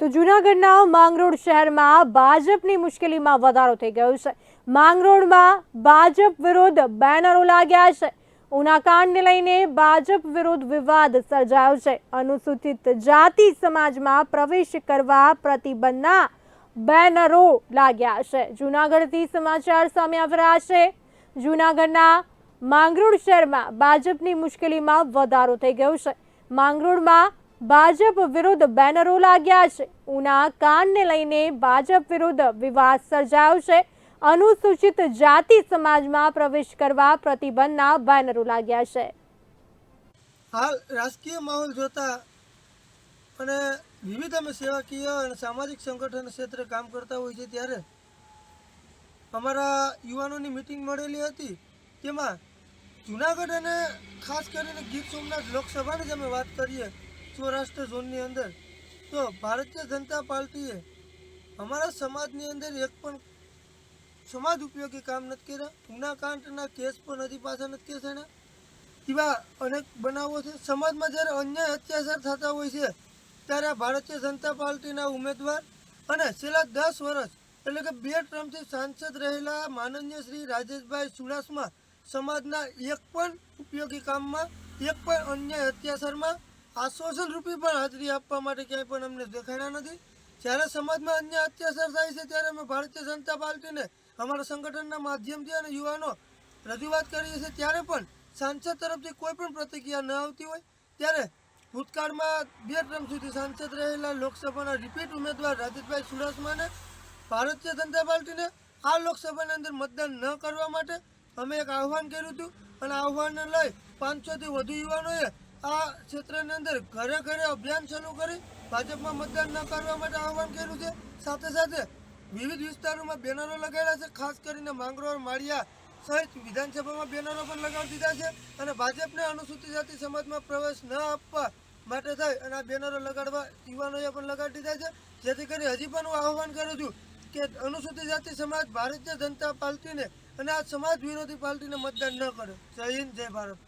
તો જૂનાગઢના માંગરોળ શહેરમાં ભાજપની મુશ્કેલીમાં વધારો થઈ ગયો છે. માંગરોળમાં ભાજપ વિરુદ્ધ બેનરો લાગ્યા છે. ઉનાકાંડને લઈને ભાજપ વિરુદ્ધ વિવાદ સર્જાયો છે. અનુસૂચિત જાતિ સમાજમાં પ્રવેશ કરવા પ્રતિબંધના બેનરો લાગ્યા છે. જૂનાગઢથી સમાચાર સામે આવી રહ્યા છે. જૂનાગઢના માંગરોળ શહેરમાં ભાજપની મુશ્કેલીમાં વધારો થઈ ગયો છે. માંગરોળમાં ભાજપ વિરુદ્ધ બેનરો લાગ્યા છે. ઉના કાનને લઈને ભાજપ વિરુદ્ધ વિવાદ સર્જાયો છે. અનુસૂચિત જાતિ સમાજમાં પ્રવેશ કરવા પ્રતિબંધના બેનરો લાગ્યા છે. હાલ રાજકીય માહોલ જોતા અને વિવિધ અમે સેવાકીય અને સામાજિક સંગઠન ક્ષેત્રે કામ કરતા હોય છે ત્યારે અમારા યુવાનોની મિટિંગ મળેલી હતી. તેમાં જુનાગઢ અને ખાસ કરીને ગીર સોમનાથ લોકસભાની જ અમે વાત કરીએ સૌરાષ્ટ્ર ઝોનની અંદર. તો ભારતીય જનતા પાર્ટીએ અમારા સમાજની અંદર એક પણ સમાજ ઉપયોગી કામ નથી કર્યા. ગુનાકાંડના કેસ પણ હજી પાછા નથી કેસાણા એવા અનેક બનાવો છે. સમાજમાં જ્યારે અન્યાય અત્યાચાર થતા હોય છે, ત્યારે ભારતીય જનતા પાર્ટીના ઉમેદવાર અને છેલ્લા દસ વર્ષ એટલે કે બે ટર્મથી સાંસદ રહેલા માનનીય શ્રી રાજેશભાઈ ચુડાસમા સમાજના એક પણ ઉપયોગી કામમાં, એક પણ અન્યાય અત્યાચારમાં આશ્વાસન રૂપી પણ હાજરી આપવા માટે ક્યાંય પણ અમને દેખાડ્યા નથી. જ્યારે સમાજમાં અન્ય અત્યાચાર થાય છે, ત્યારે અમે ભારતીય જનતા પાર્ટીને અમારા સંગઠનના માધ્યમથી અને યુવાનો રજૂઆત કરીએ છીએ, ત્યારે પણ સાંસદ તરફથી કોઈ પણ પ્રતિક્રિયા ન આવતી હોય. ત્યારે ભૂતકાળમાં બે ટર્મ સુધી સાંસદ રહેલા લોકસભાના રિપીટ ઉમેદવાર રાજેશભાઈ ચુડાસમાને ભારતીય જનતા પાર્ટીને આ લોકસભાની અંદર મતદાન ન કરવા માટે અમે એક આહવાન કર્યું હતું. અને આહવાનને લઈ પાંચસોથી વધુ યુવાનોએ આ ક્ષેત્રની અંદર ઘરે ઘરે અભિયાન શરૂ કરી ભાજપમાં મતદાન ન કરવા માટે આહવાન કર્યું છે. સાથે સાથે વિવિધ વિસ્તારોમાં બેનરો લગાડ્યા છે. ખાસ કરીને માંગરોળ, માળિયા સહિત વિધાનસભામાં બેનરો પણ લગાવી દીધા છે અને ભાજપને અનુસૂચિત જાતિ સમાજમાં પ્રવેશ ન આપવા માટે થાય અને આ બેનરો લગાડવા યુવાનોએ પણ લગાડી દીધા છે. જેથી કરી હજી પણ હું આહવાન કરું છું કે અનુસૂચિત જાતિ સમાજ ભારતીય જનતા પાર્ટીને અને આ સમાજ વિરોધી પાર્ટીને મતદાન ન કરે. જય હિન્દ, જય ભારત.